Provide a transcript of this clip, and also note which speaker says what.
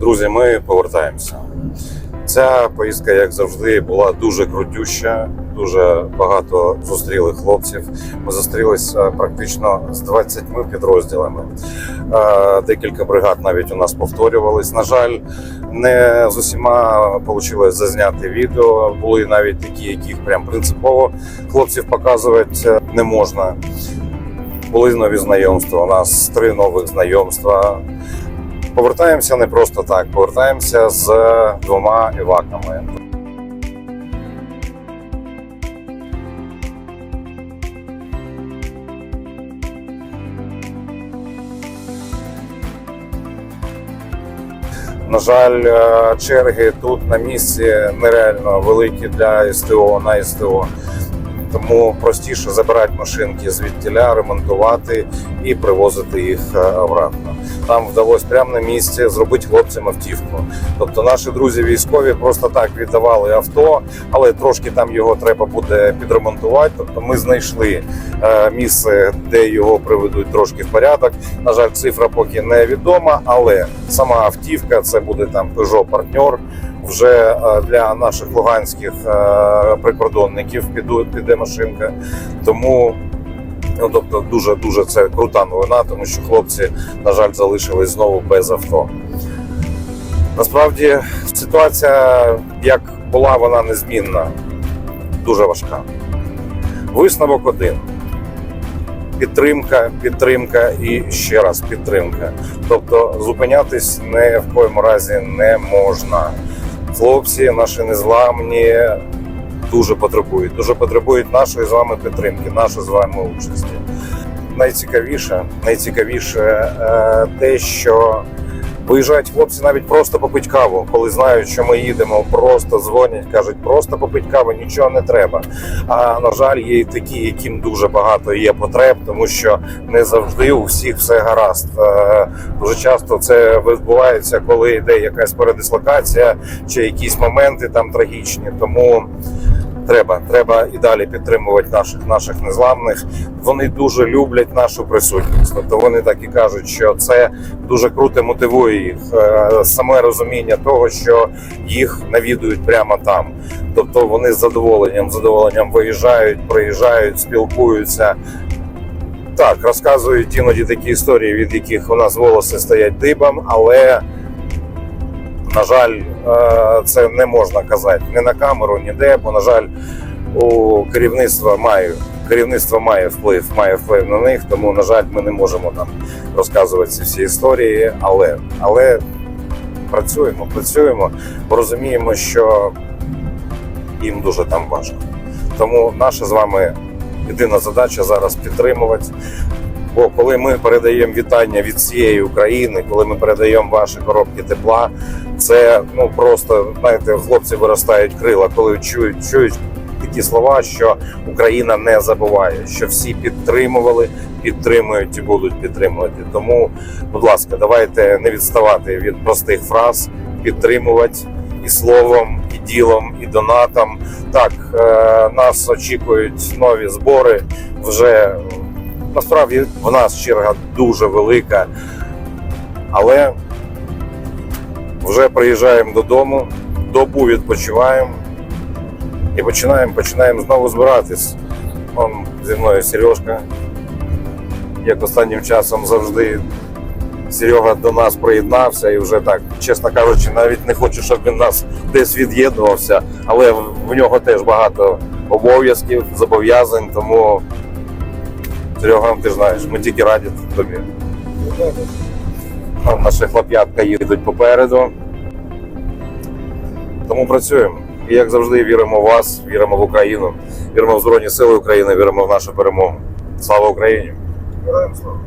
Speaker 1: Друзі, ми повертаємося. Ця поїздка, як завжди, була дуже крутюща. Дуже багато зустріли хлопців. Ми зустрілися практично з 20 підрозділами. Е, Декілька бригад навіть у нас повторювались. На жаль, не з усіма вийшло зазняти відео. Були навіть такі, яких прям принципово хлопців показувати не можна. Були нові знайомства. У нас три нових знайомства. Повертаємося не просто так, повертаємося з двома іваками. На жаль, е, черги тут на місці нереально великі для СТО на СТО. Тому простіше забирати машинки звідтіля, ремонтувати і привозити їх е, обратно. Там вдалося прямо на місці зробити хлопцям автівку. Тобто наші друзі військові просто так віддавали авто, але трошки там його треба буде підремонтувати. Тобто ми знайшли е, місце, де його приведуть трошки в порядок. На жаль, цифра поки не відома, але сама автівка це буде там Peugeot партнер. Вже е, для наших луганських е, прикордонників піде машинка. Тому ну, тобто дуже дуже це крута новина, тому що хлопці, на жаль, залишились знову без авто. Насправді ситуація, як була, вона незмінна, дуже важка. Висновок один. Підтримка, підтримка і ще раз підтримка. Тобто зупинятись не в коєму разі не можна. Хлопці наші незламні дуже потребують, дуже потребують нашої з вами підтримки, нашої з вами участі. Найцікавіше, найцікавіше е, те, що виїжджають хлопці навіть просто попить каву, коли знають, що ми їдемо, просто дзвонять, кажуть, просто попить каву, нічого не треба. А на жаль, є і такі, яким дуже багато є потреб, тому що не завжди у всіх все гаразд. Е, Дуже часто це відбувається, коли йде якась передислокація чи якісь моменти там трагічні. Тому треба, треба і далі підтримувати наших наших незламних. Вони дуже люблять нашу присутність. Тобто вони так і кажуть, що це дуже круто мотивує їх. Е, Саме розуміння того, що їх навідують прямо там. Тобто вони з задоволенням, задоволенням виїжджають, приїжджають, спілкуються. Так, розказують іноді такі історії, від яких у нас волоси стоять дибом, але на жаль, е, це не можна казати ні на камеру, ніде, бо, на жаль, у керівництва має, керівництво має вплив, має вплив на них, тому, на жаль, ми не можемо там розказувати ці всі історії, але, але працюємо, працюємо, розуміємо, що їм дуже там важко. Тому наша з вами єдина задача зараз підтримувати. Бо коли ми передаємо вітання від всієї України, коли ми передаємо ваші коробки тепла, це ну просто знаєте, хлопці виростають крила, коли чують, чують такі слова, що Україна не забуває, що всі підтримували, підтримують і будуть підтримувати. Тому, будь ласка, давайте не відставати від простих фраз, підтримувати і словом, і ділом, і донатом. Так, е, нас очікують нові збори. Вже насправді в нас черга дуже велика, але вже приїжджаємо додому, добу відпочиваємо і починаємо, починаємо знову збиратись. Он зі мною Сережка, як останнім часом завжди. Серега до нас приєднався і вже так, чесно кажучи, навіть не хочу, щоб він нас десь від'єднувався, але в нього теж багато обов'язків, зобов'язань, тому Серега, ти знаєш, ми тільки раді тобі. Наші хлоп'ятка їдуть попереду. Тому працюємо. І як завжди, віримо в вас, віримо в Україну, віримо в Збройні Сили України, віримо в нашу перемогу. Слава Україні!
Speaker 2: Героям слава.